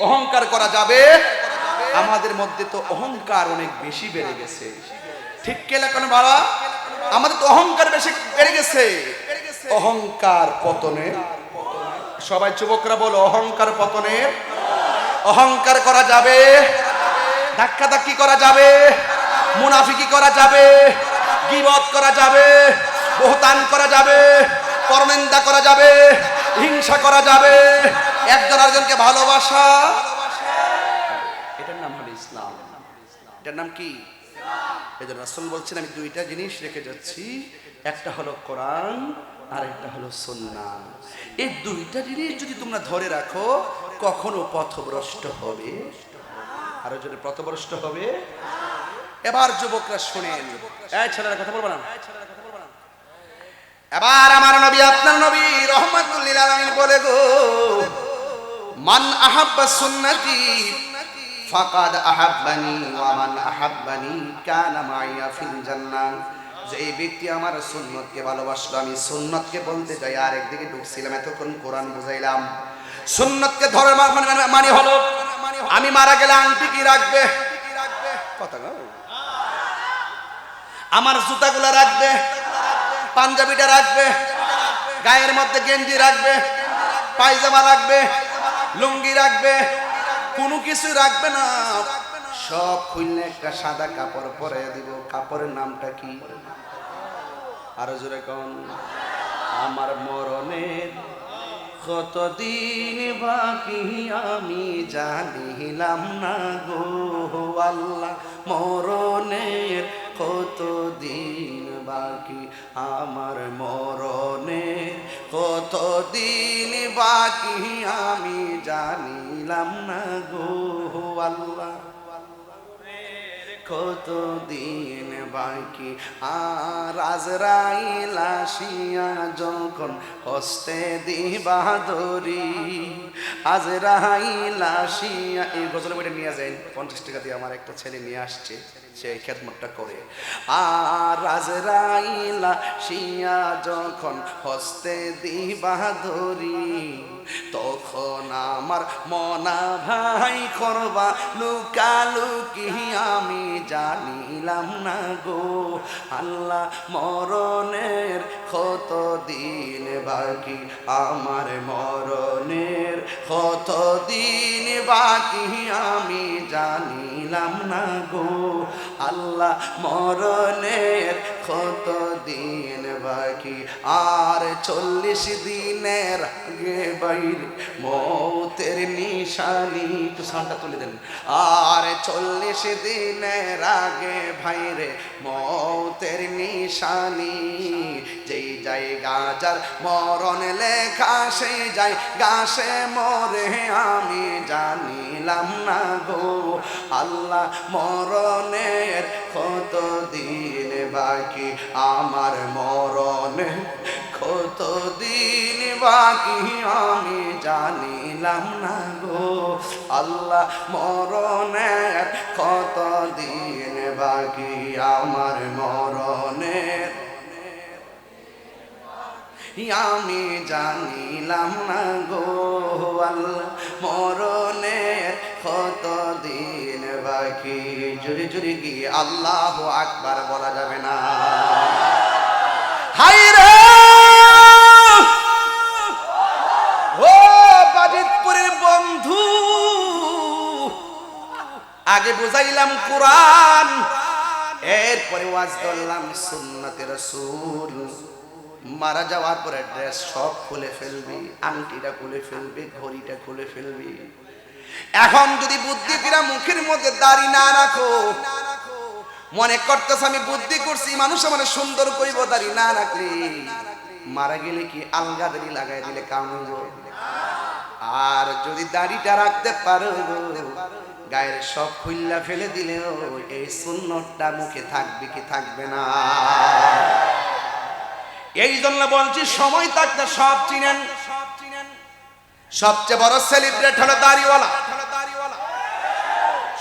অহংকার করা যাবে। আমাদের মধ্যে তো অহংকার অনেক বেশি বেড়ে গেছে। ঠিক কে লেখেন বাবা? আমাদের তো অহংকার বেশি বেড়ে গেছে। অহংকার পতনে। সবাই যুবকরা বলো, অহংকার পতনে। অহংকার করা যাবে। ধাক্কা ধাক্কি করা যাবে। মুনাফিকি করা যাবে। গিবত করা যাবে। বহুতান করা যাবে। পরনিন্দা করা যাবে। হিংসা করা যাবে। একজন আরেকজনকে ভালোবাসা। এটার নাম হলো ইসলাম। এটার নাম কি? এই জন্য রাসূল বলছেন, আমি দুইটা জিনিস রেখে যাচ্ছি। একটা হলো কোরআন আর একটা হলো সুন্নাহ এই দুইটা জিনিস যদি তোমরা ধরে রাখো, কখনো পথভ্রষ্ট হবে। আরও যদি পথভ্রষ্ট হবে। এবার যুবকরা শুনেন। এই ছেলেরা কথা বলব না? এবার আমার নবী, আপনার নবী রহমাতুল্লিল বলে গো মান আহাব্বা সুন্নতি ফাকাদ আহাব্বানি ওয়া মান আহাব্বানি কানা মাইয়া ফিল জান্নাহ। যে ব্যক্তি আমার সুন্নতকে ভালোবাসলো, আমি সুন্নতকে বলতে যাই আর একদিকে ঢুকছিলাম, এতক্ষণ কোরআন বুঝাইলাম। সুন্নতকে ধরে মানে মানে- মানে হলো, আমি মারা গেলে আংটি কি রাখবে? কথা। আমার জুতাগুলো রাখবে? পাঞ্জাবিটা রাখবে? গায়ের মধ্যে গেঞ্জি রাখবে? পায়জামা রাখবে? লুঙ্গি রাখবে, কোনো কিছু রাখবে না। সব খুললে একটা সাদা কাপড় পরে দিব। কাপড়ের নামটা কি? আরও জোরে কন। আমার মরণের কতদিন বাকি আমি জানিলাম না গো। আল্লাহ, মরণের কতদিন বাকি আমার মরণের কতদিন বাকি আমি জানিলাম না গো আল্লাহ। কতদিন বাকি? আর আজরাইল আসিয়া যখন হস্তে দিবা দরি আজরাইল আসিয়া এই গজল বইটা নিয়ে যায় পঞ্চাশ টাকা দিয়ে আমার একটা ছেলে নিয়ে আসছে। সে খেদমতটা করে। আর আজরাইল আসিয়া যখন হস্তে দিবা দরি তখন আমার মনা ভাই করবা, লুকালুকি আমি জানিলাম না গো। আল্লাহ মরণের কত দিন বাকি, আমার মরণের কত দিন বাকি আমি জানিলাম না গো, আল্লাহ মরণের কত দিন বাকি? আর চল্লিশ দিনের আগে বাইরে মৌতের নিশানি। একটু সাউন্ডটা তুলে দেন। আর চল্লিশ দিনের আগে ভাইরে মৌতের নিশানি, যেই জায়গা যার মরণ লেখা, সেই যাই গাছে মরে। আমি জানিলাম না গো, আল্লাহ মরণের কত দিন বাকি? আমার মরণে কত দিন বাকি? আমি জানিলাম না গো, আল্লাহ মরণের কত দিন বাকি? আমার মরণের আমি জানিলাম না গো আল্লাহ? মরণের কত দিন বাকি? জুড়ে জুড়ে গিয়ে আল্লাহ আকবার বলা যাবে না? হাই রে! ও বাজিতপুরের বন্ধু! আগে বুঝাইলাম কোরআন, এরপরে ওয়াজ করলাম সুন্নতে রসুল। মারা যাওয়ার পরে ড্রেস সব খুলে ফেলবি, আংটিটা খুলে ফেলবি, ঘড়িটা খুলে ফেলবি। এখন যদি বুদ্ধি ফিরা মুখের মধ্যে দাড়ি না রাখো, মনে করতেছ আমি বুদ্ধি করছি, মানুষ আমার সুন্দর করিব দাড়ি না রাখলে, মারা গেলে কি আলগা দাড়ি লাগাই দিলে কাম আর যদি দাড়িটা রাখতে পারো গায়ের সব খুল্লা ফেলে দিলেও এই সুন্নতটা মুখে থাকবে কি থাকবে না? এই জন্য বলছি, সময় থাকতে সব চিনেন। সবচেয়ে বড় সেলিব্রেট হলো দাড়িওয়ালা।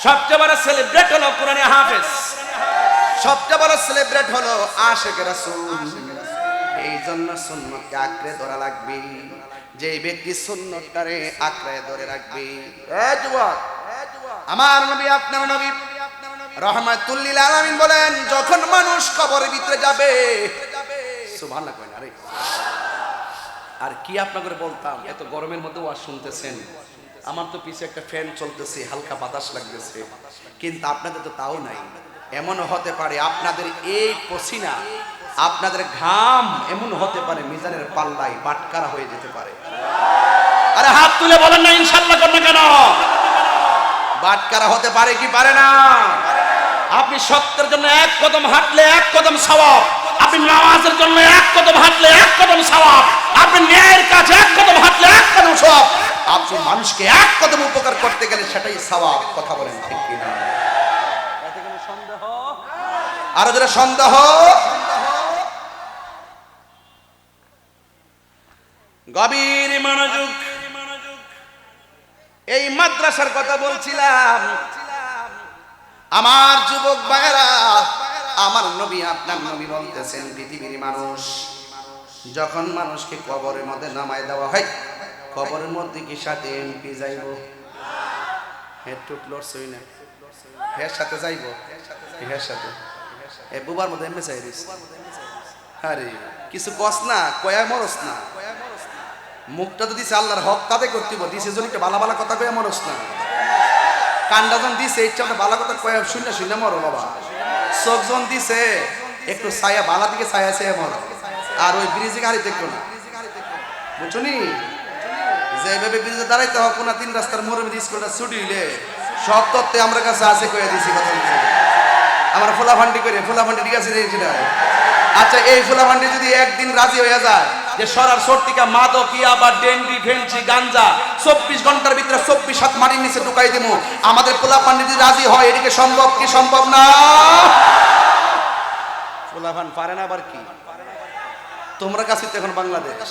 সবচেয়ে বড় সেলিব্রেট হলো কোরআনে হাফেজ। সবচেয়ে বড় সেলিব্রেট হলো আশেখ রাসূল। এই জন্য সুন্নতকে আঁকড়ে ধরা লাগবে। যে ব্যক্তি সুন্নতটারে আঁকড়ে ধরে রাখবে। আমার নবী, আপনার নবী। রহমাতুল্লিল আলামিন বলেন, যখন মানুষ কবরের ভিতরে যাবে না রে। আর কি আপনাকে বলতাম, এত গরমের মধ্যে শুনতেছেন। আমার তো পিছে একটা ফ্যান চলতেছে, হালকা বাতাস লাগতেছে। কিন্তু আপনাদের তো তাও নাই। এমনও হতে পারে আপনাদের এই পসিনা, আপনাদের ঘাম এমন হতে পারে মিজানের পাল্লাই বাটকারা হয়ে যেতে পারে। আরে হাত তুলে বলেন না ইনশাল্লাহ করবে কেন? বাটকারা হতে পারে কি পারে না? আপনি সত্যের জন্য এক কদম হাঁটলে এক কদম সওয়াব। আপনি নামাজের জন্য এক কদম হাঁটলে এক কদম সওয়াব। আপনি ন্যায়ের কাছে এক কদম হাঁটলে এক কদম সওয়াব। আপনি মানুষকে এক কদম উপকার করতে গেলে সেটাই সওয়াব কথা বলেন ঠিক কি না এতে কোনো সন্দেহ? আরও যারা সন্দেহ। গভীর মনোযোগ। এই মাদ্রাসার কথা বলছিলাম। আমার যুবক ভাইয়েরা আমার নবী, আপনার নবী বলতেছেন, পৃথিবীর মানুষ, যখন মানুষকে কবরের মধ্যে নামায় দেওয়া হয়, কবরের মধ্যে কি সাথে এমপি যাইব? হেড টুট লড়ছই না। হের সাথে যাইব? হের সাথে। এ বুবার মধ্যে এমএস আইরিস আরে, কিছু কস না, কয়া মরস না। মুখটা তো দিছে আল্লাহর হক, তাতে করতে দিছে জন একটা বালা বালা কথা কয়া মরস না। কান্ডা জন দিছে, ইচ্ছা বালা কথা কয়া শুনে শুনে মরো বাবা। চোখ জন দিছে, একটু ছায়া, বালা দিকে ছায়া ছায়া মরো আর ওই ব্রিজে গাড়ি দেখো না। বুঝছ নি? যেভাবে ব্রিজে দাঁড়াইতে হোক না তিন রাস্তার মোড়ে স্কুলটা ছুটি হইলে সব তত্ত্বে আমার কাছে আছে কয়ে দিছি কথা। আমার ফোলা ভান্ডি করে ফোলা ভান্ডি ঠিক আছে। আচ্ছা এই ফোলা ভান্ডি যদি একদিন রাজি হয়ে যায় যে সরার সর্তিকা মাদক, ইয়াবা, ডেন্ডি ফেন্সি গাঞ্জা, চব্বিশ ঘণ্টার ভিতরে চব্বিশ হাত মাটির নিচে ঢুকাই দেবো আমাদের পোলা পান্ডি যদি রাজি হয়, এদিকে সম্ভব কি সম্ভব না? পোলা ভান পারে না আবার কি? তোমরা কাছে তো এখন বাংলাদেশ।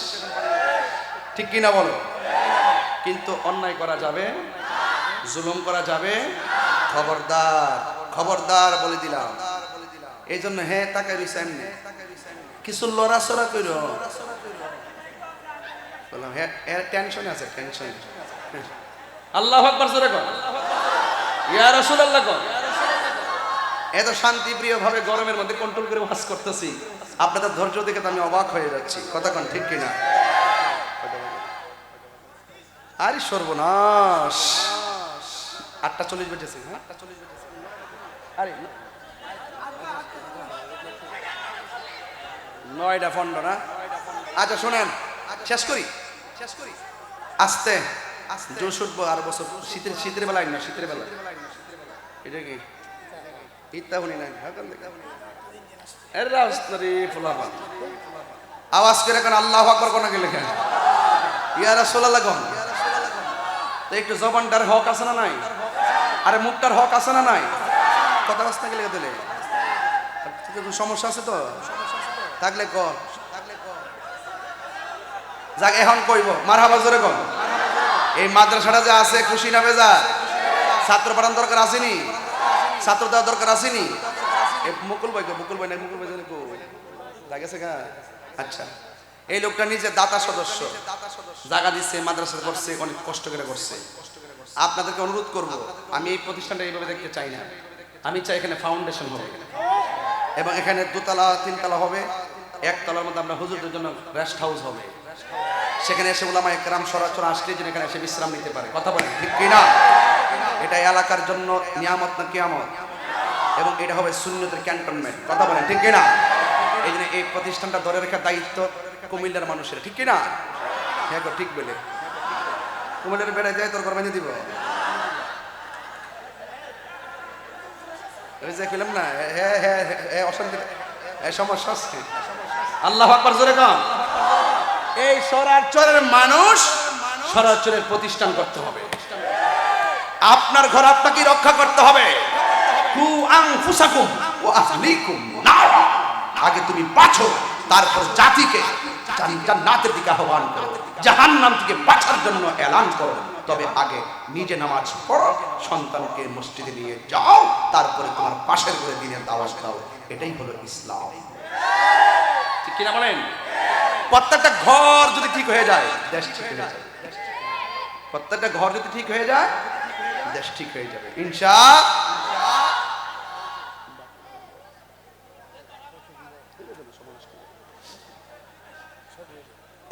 ঠিক কি না বলো? কিন্তু অন্যায় করা যাবে, জুলুম করা যাবে। খবরদার খবরদার বলে দিলাম। এই জন্য হ্যাঁ তাকে এমনি। কিছু লড়াচড়া কইর বললাম হ্যাঁ এর টেনশন আছে টেনশন আল্লাহ আকবার জোরে কর ইয়া রাসূলুল্লাহ কর এত শান্তিপ্রিয় ভাবে গরমের মধ্যে কন্ট্রোল করে ওয়াজ করতেছি। আপনাদের ধৈর্য দেখে তো আমি অবাক হয়ে যাচ্ছি। কথা কোন ঠিক কিনা? আরে সর্বনাশ। আটটা চল্লিশ বেজেছে হ্যাঁ? আটটা চল্লিশ বেজেছে আরে। নয়টা ফন্ড না? আচ্ছা শোনেন। শেষ করি? শেষ করি আস্তে জোশ উঠবো আর বছর। শীতের শীতের বেলায় না, শীতের বেলা। এটা কি? ইত্যা নাই হাকান দেখা এর রাস্তারি ফুলাবা আওয়াজ করে কেন আল্লাহ আকবর কোন গেলে কেন ইয়া রাসূলুল্লাহ কোন? একটু জবানটার হক আছে না নাই? আরে মুখটার হক আছে না নাই? কথা বাস্তা গেলে সমস্যা আছে তো? থাকলে ক যাক, এখন কইব মার হাবা জোরে কন এই মাদ্রাসাটা যে আছে, খুশি না বেজা? ছাত্র পাঠান দরকার আসেনি ছাত্র দেওয়া দরকার আসেনি মুকুল ভাই মুকুল ভাই না মুকুল ভাই জানি কো গা আচ্ছা। এই লোকটা নিজে দাতা সদস্য। জায়গা দিচ্ছে মাদ্রাসা করছে অনেক কষ্ট করে করছে আপনাদেরকে অনুরোধ করব, আমি এই প্রতিষ্ঠানটা এইভাবে দেখতে চাই না। আমি চাই এখানে ফাউন্ডেশন হবে। এবং এখানে দুতলা, তিনতলা হবে। একতলার মধ্যে আমরা হুজুরদের জন্য রেস্ট হাউস হবে। সেখানে এসে ওলামা একরাম সরাসর আসলে যেন এখানে এসে বিশ্রাম নিতে পারে। কথা বলেন ঠিক কিনা এটা এলাকার জন্য নিয়ামত না কিয়ামত? এবং এটা হবে শূন্যতের ক্যান্টনমেন্ট। কথা বলেন ঠিক কিনা এই জন্য এই প্রতিষ্ঠানটা ধরে রাখার দায়িত্ব কুমিল্লার মানুষের ঠিক কিনা হ্যাঁ গো, ঠিক বলে। কুমিল্লার বেড়ায় যায় তোর করবেন দিব। ফিল্ম না হ্যাঁ হ্যাঁ হ্যাঁ অশান্তি। হ্যাঁ সমস্যা আল্লাহ আকবার জোরে কর এই সরাচরের মানুষ সরাচরের প্রতিষ্ঠান করতে হবে। আপনার ঘর আপনাকে রক্ষা করতে হবে। আগে তুমি বাঁচো, তারপর জাতিকে জান্নাতের দিকে আহ্বান করো, জাহান্নাম থেকে বাঁচার জন্য এলান করো। তবে আগে নিজে নামাজ পড়ো, সন্তানকে মসজিদে নিয়ে যাও, তারপরে তোমার পাশের ঘরে দিনের দাওয়াজ দাও। এটাই হলো ইসলাম। ঠিক কিনা বলেন? প্রত্যেকটা ঘর যদি ঠিক হয়ে যায়, দেশ ঠিক হয়ে যাবে। প্রত্যেকটা ঘর যদি ঠিক হয়ে যায়, দেশ ঠিক হয়ে যাবে। ইনশা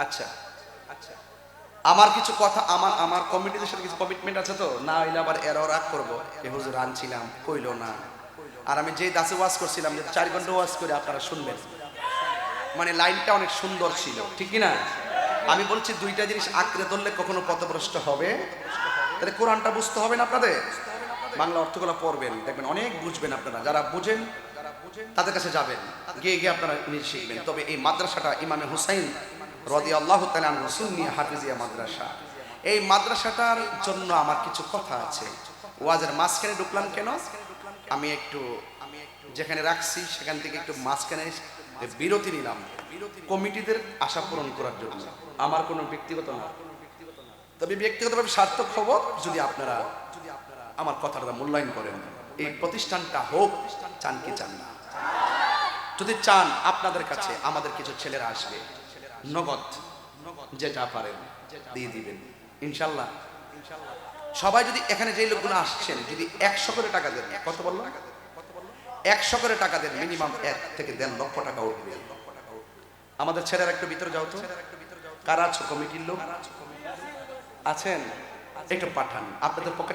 আচ্ছা। আচ্ছা আমার কিছু কথা, আমার আমার কমিটিদের সাথে কিছু কমিটমেন্ট আছে তো? না হইলে আবার এরও রাগ করব। এ হুজুর আনছিলাম, কইলো না। আর আমি যে দাসে ওয়াজ করছিলাম, যে চার ঘণ্টা ওয়াজ করে আপনারা শুনবেন। মানে লাইনটা অনেক সুন্দর ছিল। ঠিক না আমি বলছি দুইটা জিনিস আঁকড়ে ধরলে কখনো পথভ্রষ্ট হবে। তাহলে কোরআনটা বুঝতে হবে না আপনাদের? বাংলা অর্থগুলো পড়বেন, দেখবেন অনেক বুঝবেন আপনারা। যারা বুঝেন, তাদের কাছে যাবেন। গিয়ে গিয়ে আপনারা নিজে শিখবেন। তবে এই মাদ্রাসাটা ইমামে হুসাইন রদি আল্লাহ তালান হাফিজিয়া মাদ্রাসা। এই মাদ্রাসাটার জন্য আমার কিছু কথা আছে। ওয়াজের মাঝখানে ঢুকলাম কেন? আমি একটু আমি একটু যেখানে রাখছি, সেখান থেকে একটু মাঝখানে বিরতি নিলাম। কমিটিদের আশা পূরণ করার জন্য। আমার কোনো ব্যক্তিগত না তবে ব্যক্তিগতভাবে সার্থক খবর যদি আপনারা আমার কথাটা মূল্যায়ন করেন। এই প্রতিষ্ঠানটা হোক, চান কি চান না। যদি চান আপনাদের কাছে আমাদের কিছু ছেলেরা আসবে, নগদ যেটা পারেন, দিয়ে দিবেন। ইনশাল্লাহ। সবাই যদি এখানে যে লোকগুলো আসছেন, যদি একশো করে টাকা দেন, কত বলল একশো করে টাকা দেন মিনিমাম এক থেকে দেন লক্ষ টাকা উঠবে। আমাদের ছেলের একটু ভিতরে যাও তো। কারা আছো কমিটির লোক? আছেন? একটু পাঠান। আপনাদের পকেটে